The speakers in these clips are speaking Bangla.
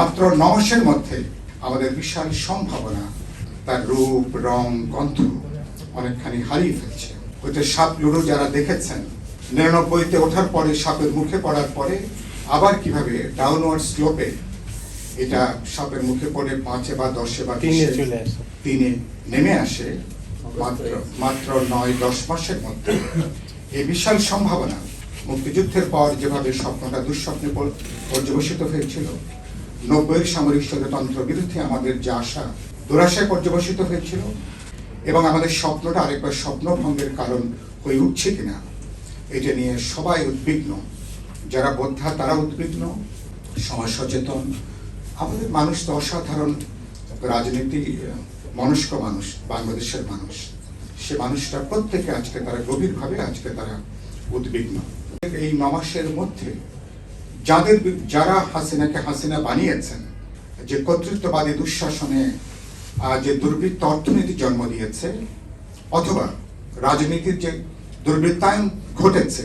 মাত্র ন মাসের মধ্যে আমাদের বিশাল সম্ভাবনা তার রূপ রং গন্ধ অনেকখানি হারিয়ে ফেলছে। ওইতে সাপ লুডো যারা দেখেছেন নিরানব্বইতে ওঠার পরে সাপের মুখে পড়ার পরে আবার কীভাবে ডাউনওয়ার্ড স্লোপে এটা সাপের মুখে পড়ে পাঁচে বা দশে বা তিনে নেমে আসে মাত্র মাত্র নয় দশ মাসের মধ্যে। এই বিশাল সম্ভাবনা মুক্তিযুদ্ধের পর যেভাবে স্বপ্নটা দুঃস্বপ্নে পর- পর্যবসিত হয়েছিল নব্বইয়ের সামরিক স্বৈরতন্ত্র বিরুদ্ধে আমাদের যে আশা দুরাশায় পর্যবসিত হয়েছিল এবং আমাদের স্বপ্নটা আরেকবার স্বপ্নভঙ্গের কারণ হয়ে উঠছে কিনা, এটা নিয়ে সবাই উদ্বিগ্ন। যারা বোদ্ধা, তারা উদ্বিগ্ন। সমাজ সচেতন। আমাদের মানুষ তো অসাধারণ রাজনীতি, মনস্ক মানুষ, বাংলাদেশের মানুষ। সে মানুষটা প্রত্যেকে আজকে তারা গভীরভাবে আজকে তারা উদ্বিগ্ন। এই নমাসের মধ্যে যাদের যারা হাসিনাকে হাসিনা বানিয়েছেন, যে কর্তৃত্ববাদী দুঃশাসনে যে দুর্বৃত্ত অর্থনীতি জন্ম দিয়েছে, অথবা রাজনীতির যে দুর্বৃত্তায়ন ঘটেছে,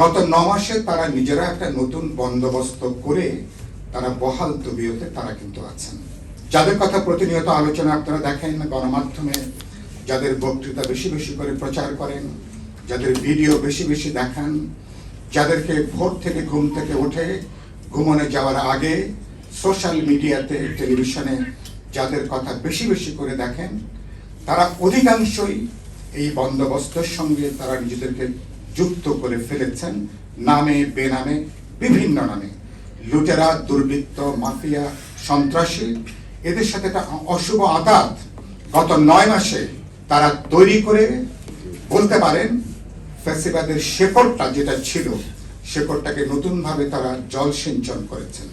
গত ন মাসে তারা নিজেরা একটা নতুন বন্দোবস্ত করে তারা বহাল তবিয়তে তারা কিন্তু আছেন। যাদের কথা প্রতিনিয়ত আলোচনা আপনারা দেখেন গণমাধ্যমে, যাদের বক্তৃতা বেশি বেশি করে প্রচার করেন, যাদের ভিডিও বেশি বেশি দেখান যাদেরকে ভোর থেকে ঘুম থেকে উঠে ঘুমনে যাওয়ার আগে সোশ্যাল মিডিয়াতে, টেলিভিশনে যাদের কথা বেশি বেশি করে দেখেন, তারা অধিকাংশই এই বন্দোবস্তের সঙ্গে তারা নিজেদেরকে যুক্ত করে ফেলেছেন, নামে, বেনামে, বিভিন্ন নামে। লুটেরা, দুর্বৃত্ত, মাফিয়া, সন্ত্রাসী, এদের সাথে একটা অশুভ আঘাত। গত নয় মাসে তারা তৈরি করে বলতে পারেন ফেসিবাদের শেকড়টা যেটা ছিল, শেকড়টাকে নতুনভাবে তারা জল সিঞ্চন করেছেন।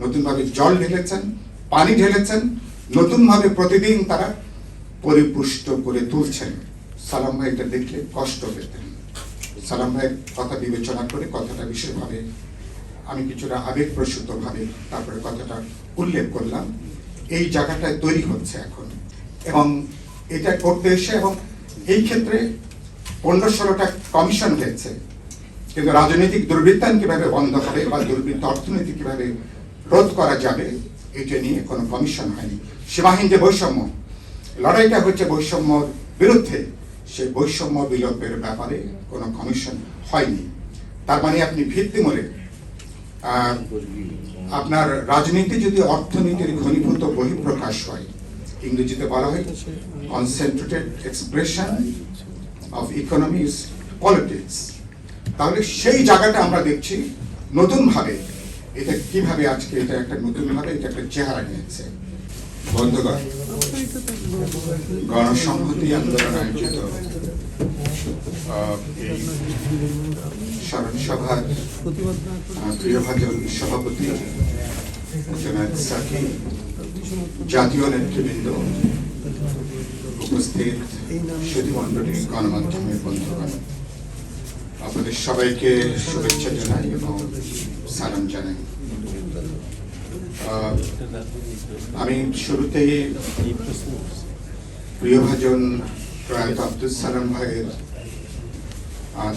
নতুনভাবে জল ঢেলেছেন, পানি ঢেলেছেন, নতুনভাবে প্রতিদিন তারা পরিপুষ্ট করে তুলছেন। সালাম ভাই এটা দেখলে কষ্ট পেতেন। সালাম ভাইয়ের কথা বিবেচনা করে কথাটা বিশেষভাবে আমি কিছুটা আবেগপ্রসূত ভাবে তারপরে কথাটা উল্লেখ করলাম। এই জায়গাটায় তৈরি হচ্ছে এখন। এবং এটা করতে এসে এবং এই ক্ষেত্রে পনেরো ষোলোটা কমিশন হয়েছে। কিন্তু রাজনৈতিক দুর্বৃত্তায়ন কীভাবে বন্ধ হবে বা দুর্বৃত্ত অর্থনীতি কীভাবে রোধ করা যাবে, এটা নিয়ে কোনো কমিশন হয়নি। সীমাহীন যে বৈষম্য, লড়াইটা হচ্ছে বৈষম্যর বিরুদ্ধে, সেই বৈষম্য বিলোপের ব্যাপারে কোনো কমিশন হয়নি। তার মানে আপনি ভিত্তিমূলে আপনার রাজনীতি যদি অর্থনীতির ঘনীভূত বহিঃপ্রকাশ হয়, ইংরেজিতে বলা হয় concentrated expression of economics politics তাহলে সেই জায়গাটা আমরা দেখছি নতুনভাবে। এটা কীভাবে আজকে এটা একটা নতুনভাবে এটা একটা চেহারা নিয়েছে। বন্ধুগণ, গণসংহতি আন্দোলন আয়োজিত। স্মরণ সভার প্রিয়ভাজন সভাপতি জাতীয় নেতৃবৃন্দ উপস্থিত সুধীমণ্ডলী গণমাধ্যমের বন্ধুগণ, আপনাদের সবাইকে শুভেচ্ছা জানাই এবং সালাম জানাই। আমি শুরুতেই প্রিয়ভাজন প্রয়াত আব্দুল সালাম ভাইয়ের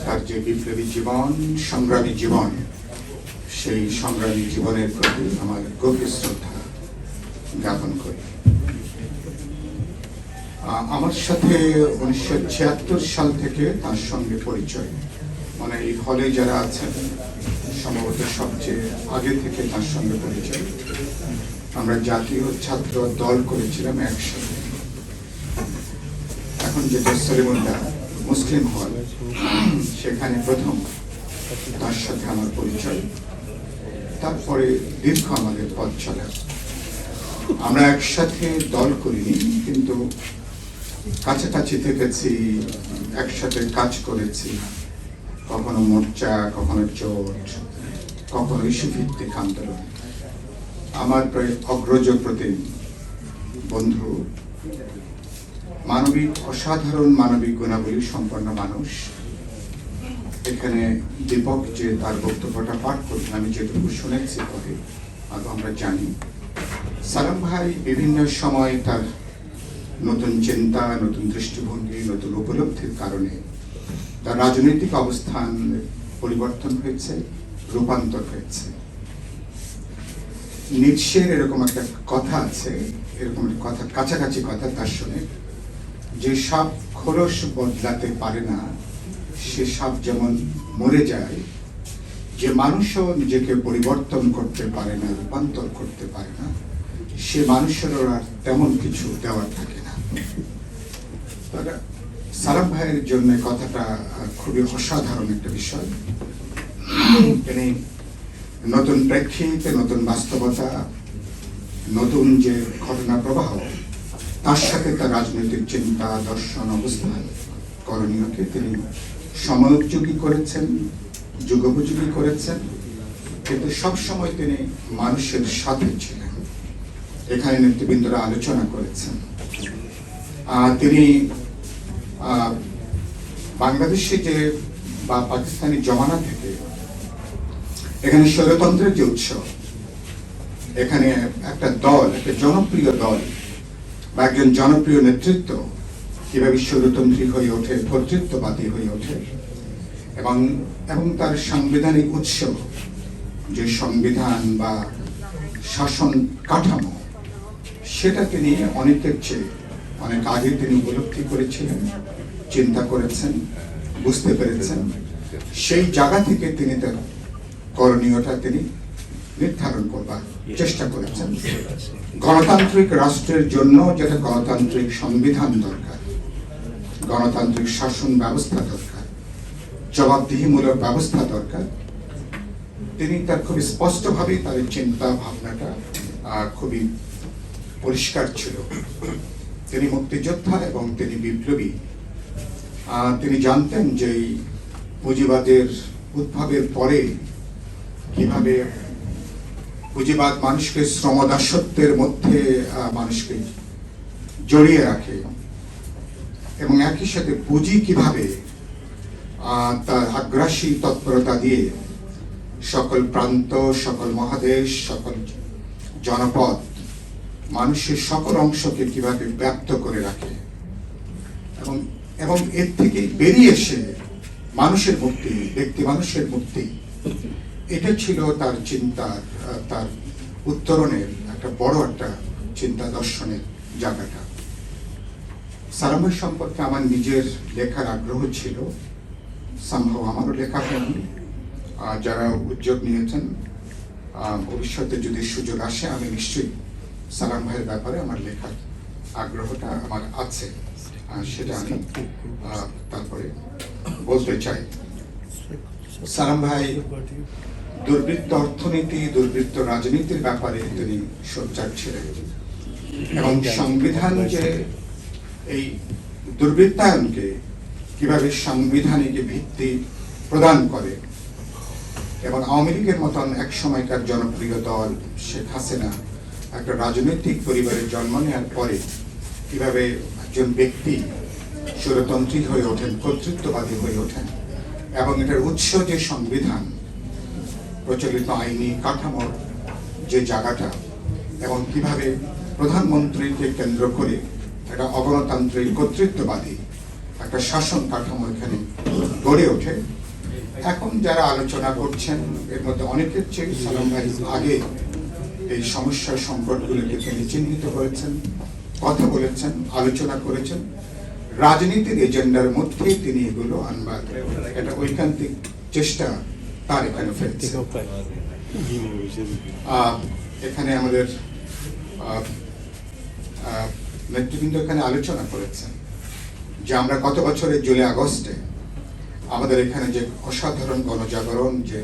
তার যে বিপ্লবী জীবন, সংগ্রামী জীবন, সেই সংগ্রামী জীবনের প্রতি আমার গভীর শ্রদ্ধা জ্ঞাপন করি। আমার সাথে উনিশশো ছিয়াত্তর সাল থেকে তার সঙ্গে পরিচয়। মানে এই হলে যারা আছেন, সম্ভবত সবচেয়ে আগে থেকে তার সঙ্গে পরিচয়। আমরা জাতীয় ছাত্র দল করেছিলাম একসাথে। এখন যেটা সলিমুল্লাহ মুসলিম হল, সেখানে প্রথম তার সাথে আমার পরিচয়। তারপরে দীর্ঘ আমাদের পথ চলা। আমরা একসাথে দল করিনি, কিন্তু কাছাকাছি থেকেছি, একসাথে কাজ করেছি। কখনো মোর্চা, কখনো জোট কখনো ইস্যু ভিত্তিক আন্দোলন। আমার অগ্রজ প্রতি বন্ধু, মানবিক, অসাধারণ মানবিক গুণাবলী সম্পন্ন মানুষ। এখানে দীপক যে তার বক্তব্যটা পাঠ করলেন আমি যেটুকু শুনেছি পরে আমরা জানি। সালাম ভাই বিভিন্ন সময় তার নতুন চিন্তা, নতুন দৃষ্টিভঙ্গি, নতুন উপলব্ধির কারণে তার রাজনৈতিক অবস্থান পরিবর্তন হয়েছে, রূপান্তর হয়েছে। নিৎসের এরকম একটা কথা আছে, এরকম কথা, কাছাকাছি কথা তার শুনে যে সাপ খোলস বদলাতে পারে না, সে সাপ যেমন মরে যায়, যে মানুষও নিজেকে পরিবর্তন করতে পারে না, রূপান্তর করতে পারে না, সে মানুষেরও আর তেমন কিছু দেওয়ার থাকে সালাম ভাইয়ের জন্য কথাটা খুবই অসাধারণ একটা বিষয়। তিনি নতুন প্রেক্ষিতে, নতুন বাস্তবতা, নতুন যে ঘটনা প্রবাহ, তার সাথে তার রাজনৈতিক চিন্তা, দর্শন, অবস্থান করণীয়কে তিনি সময়োপযোগী করেছেন, যুগোপযোগী করেছেন। কিন্তু সবসময় তিনি মানুষের সাথে ছিলেন। এখানে নেতৃবৃন্দরা আলোচনা করেছেন। তিনি বাংলাদেশে যে, বা পাকিস্তানি জমানা থেকে এখানে স্বৈরতন্ত্রের যে উৎসব এখানে একটা দল, একটা জনপ্রিয় দল বা একজন জনপ্রিয় নেতৃত্ব কীভাবে স্বৈরতন্ত্রী হয়ে ওঠে কর্তৃত্ববাদী হয়ে ওঠে, এবং এবং তার সাংবিধানিক উৎস যে সংবিধান বা শাসন কাঠামো সেটা তিনি অনেকের চেয়ে অনেক আগে তিনি উপলব্ধি করেছিলেন, চিন্তা করেছেন, বুঝতে পেরেছেন। সেই জায়গা থেকে তিনি তার করণীয়টা তিনি নির্ধারণ করবার চেষ্টা করেছেন। গণতান্ত্রিক রাষ্ট্রের জন্য যেটা গণতান্ত্রিক সংবিধান দরকার, গণতান্ত্রিক শাসন ব্যবস্থা দরকার, জবাবদিহিমূলক ব্যবস্থা দরকার, তিনি তার খুব স্পষ্টভাবে তার এই চিন্তা ভাবনাটা খুবই পরিষ্কার ছিল। তিনি মুক্তিযোদ্ধা এবং তিনি বিপ্লবী। তিনি জানতেন যে পুঁজিবাদের উদ্ভাবের পরে কীভাবে পুঁজিবাদ মানুষকে শ্রমদাসত্বের মধ্যে মানুষকে জড়িয়ে রাখে এবং একই সাথে পুঁজি কীভাবে তার আগ্রাসী তৎপরতা দিয়ে সকল প্রান্ত, সকল মহাদেশ, সকল জনপদ মানুষের সকল অংশকে কীভাবে ব্যক্ত করে রাখে এবং এবং এর থেকে বেরিয়ে এসে মানুষের মুক্তি ব্যক্তি মানুষের মুক্তি এটা ছিল তার চিন্তার আহ, তার উত্তরণের একটা বড় একটা চিন্তা দর্শনের জায়গাটা। সারাময় সম্পর্কে আমার নিজের লেখার আগ্রহ ছিল। সম্ভব আমারও লেখা হয়নি। আর যারা উদ্যোগ নিয়েছেন ভবিষ্যতে যদি সুযোগ আসে আমি নিশ্চয়ই সালাম ভাইয়ের ব্যাপারে আমার লেখার আগ্রহটা আমার আছে। সেটা আমি তারপরে বলতে চাই। সালাম ভাই, দুর্বৃত্ত অর্থনীতি, দুর্বৃত্ত রাজনীতির ব্যাপারে তিনি সোচ্চার ছিলেন। এবং সংবিধান যে এই দুর্বৃত্তায়নকে কীভাবে সাংবিধানিক ভিত্তি প্রদান করে, এবং আওয়ামী লীগের মতন এক সময়কার জনপ্রিয় দল শেখ হাসিনা একটা রাজনৈতিক পরিবারে জন্ম নেওয়ার পরে কীভাবে একজন ব্যক্তি সুরতন্ত্রী হয়ে ওঠেন, কর্তৃত্ববাদী হয়ে ওঠেন, এবং এটার উৎস যে সংবিধান, প্রচলিত আইনি কাঠামোর যে জায়গাটা, এবং কীভাবে প্রধানমন্ত্রীকে কেন্দ্র করে একটা অগণতান্ত্রিক কর্তৃত্ববাদী একটা শাসন কাঠামো এখানে গড়ে ওঠে। এখন যারা আলোচনা করছেন, এর মধ্যে অনেকের চেয়ে সালাম ভাই আগে এই সমস্যার সংকটগুলোকে তিনি চিহ্নিত করেছেন কথা বলেছেন আলোচনা করেছেন। রাজনীতির এজেন্ডার মধ্যে তিনি এগুলো আনবার একটা ঐকান্তিক চেষ্টা তার এখানে ফেলছে। এখানে আমাদের নেতৃবৃন্দ এখানে আলোচনা করেছেন যে আমরা গত বছরের জুলাই আগস্টে আমাদের এখানে যে অসাধারণ গণজাগরণ যে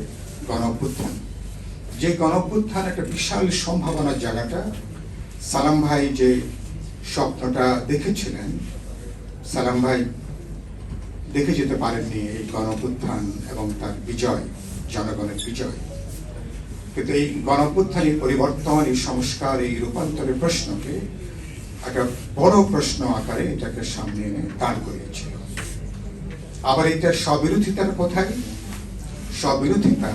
গণ অভ্যুত্থান যে গণ অভ্যুত্থান একটা বিশাল সম্ভাবনার জায়গাটা। সালাম ভাই যে স্বপ্নটা দেখেছিলেন, সালাম ভাই দেখে যেতে পারেননি এই গণ অভ্যুত্থান এবং তার বিজয়, জনগণের বিজয়। কিন্তু এই গণ অভ্যুত্থানের পরিবর্তন, এই সংস্কার, এই রূপান্তরের প্রশ্নকে একটা বড় প্রশ্ন আকারে এটাকে সামনে এনে দাঁড় করিয়েছিল আবার এটা স্ববিরোধিতার কোথায় স্ববিরোধিতা